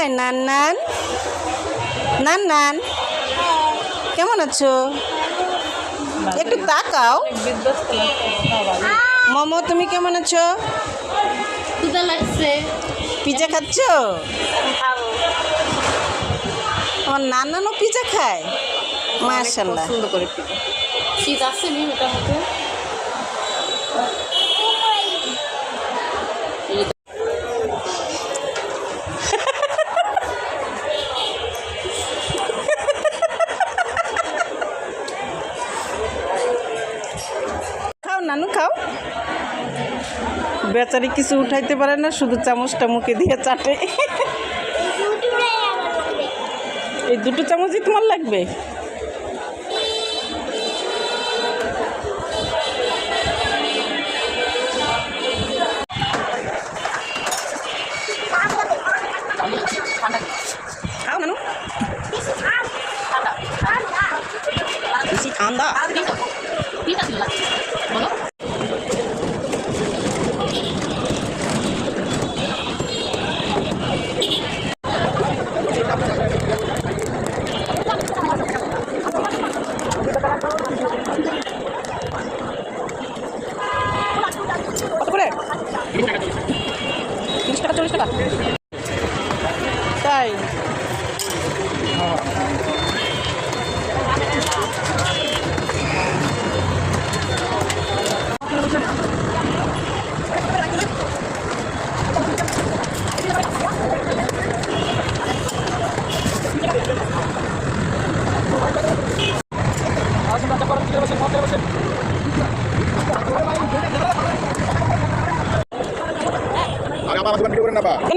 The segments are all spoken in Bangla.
হাই নান নান? নান নান? কেমন আছো? একটু তাকাও। মোমো তুমি কেমন আছো? লাগছে। পিজা খাচ্ছ? আমার নানানও পিজা খায়? মাশাল্লাহ। পছন্দ করে পিজা। শীত বেচারি কিছু উঠাইতে পারে না শুধু চামচটা মুখে দিয়ে চাটে। এই দুটো চামচই তোমার লাগবে। 太影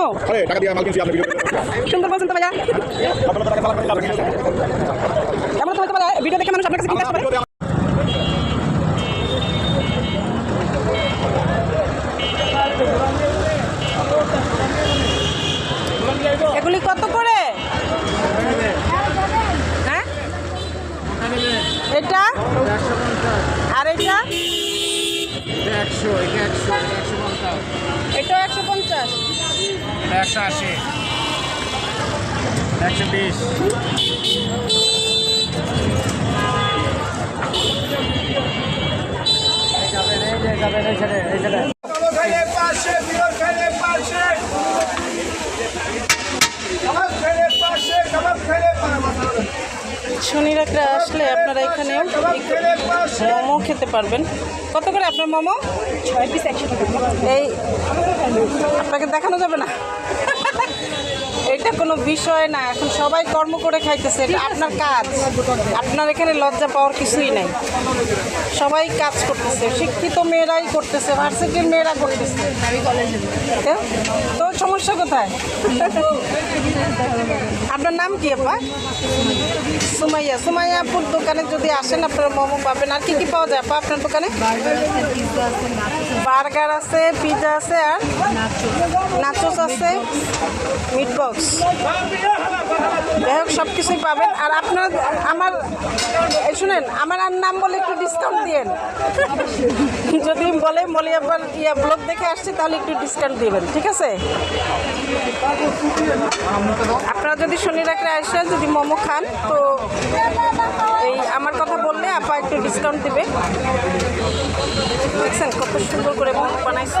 কেন আরে টাকা দিয়ে মাল কিনছি আপনি সুন্দর বলছেন তো ভাইয়া। আপনার টাকা সালাম করে এমন তো হতে পারে ভিডিও দেখে মানুষ আপনার কাছে কিনতে এগুলি কত করে? হ্যাঁ? এটা? আর এটা? একশো এটা একশো এটা একশো পঞ্চাশ এটাও একশো পঞ্চাশ একশো আশি। একশো বিশ। যাবেন এই সাইডে এই সাইডে শনি আসলে আপনারা এখানে মোমো খেতে পারবেন। কত করে আপনার মোমো? ছয় পিস একশো এই আপনাকে দেখানো যাবে না? এটা কোনো বিষয় না এখন সবাই কর্ম করে খাইতেছে এটা আপনার কাজ। আপনার এখানে লজ্জা পাওয়ার কিছুই নাই। সবাই কাজ করতেছে শিক্ষিত মেয়েরাই করতেছে ভার্সিটির মেয়েরা করতেছে। তো সমস্যা কোথায়? আপনার নাম কি আপা? সুমাইয়া। সুমাইয়া আপুর দোকানে যদি আসেন আপনারা মোমো পাবেন। আর কি কি পাওয়া যায় আপা আপনার দোকানে? বার্গার আছে পিজা আছে আর? নাচোস আছে মিট বক্স। যাই হোক সব কিছুই পাবেন। আর আপনার, আমার শুনেন, আমার আর নাম বলে একটু ডিসকাউন্ট দিয়েন। যদি বলে মলি আবার ইয়া ব্লগ দেখে আসছি, তাহলে একটু ডিসকাউন্ট দিবেন, ঠিক আছে? আপনারা যদি শনি রাখলে আসেন, যদি মোমো খান, তো এই আমার কথা বললে আপা একটু ডিসকাউন্ট দিবে। দেখছেন কত সুন্দর করে মোমো বানাইছে।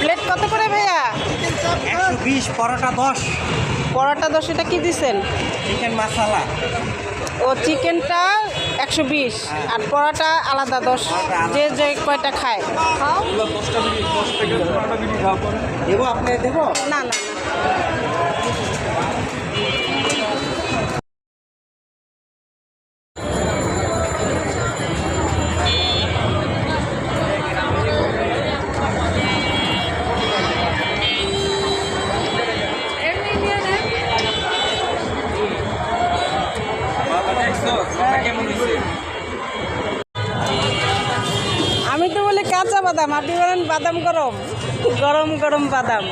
প্লেট কত করে ভাইয়া? একশো বিশ পরোটা দশ। পরোটা দশ এটা কী দিচ্ছেন চিকেন মশলা ও চিকেনটা একশো বিশ আর পরোটা আলাদা দশ। যে যে কয়টা খায়। না না। আমি তো বলি কাঁচা বাদাম আপনি বলেন বাদাম গরম। গরম গরম বাদাম।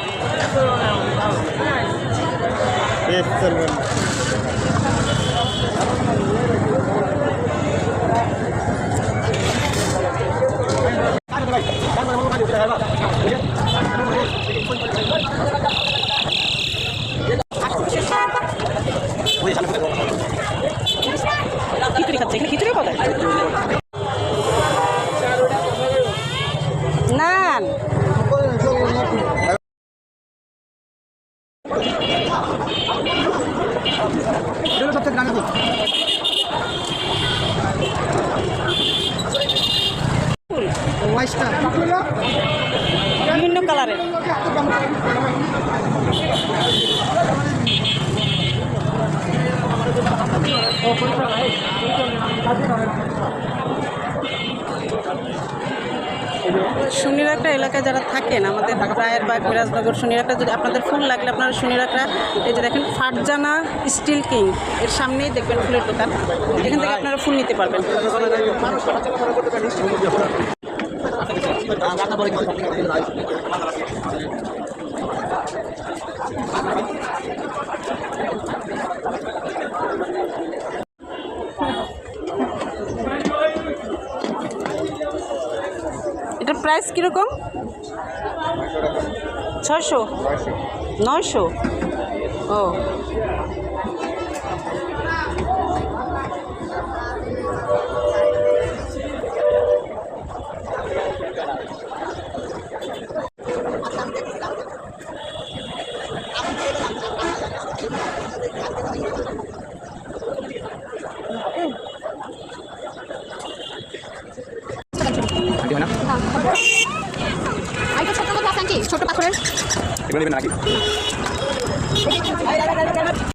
বেশ এখানে খিচুড়ি যায় নান বিভিন্ন কালারের। সুনিরাকড়া এলাকায় যারা থাকেন, আমাদের রায়ের বাগ বিরাজনগর সুনিরাকড়া যদি আপনাদের ফুল লাগলে আপনারা সুনিরাকড়া এই যে দেখেন ফাটজানা স্টিল কিং, এর সামনেই দেখবেন ফুলের দোকান। এখান থেকে আপনারা ফুল নিতে পারবেন। প্রাইস কীরকম? ছশো নশো ও। ছোট নেবেন নাকি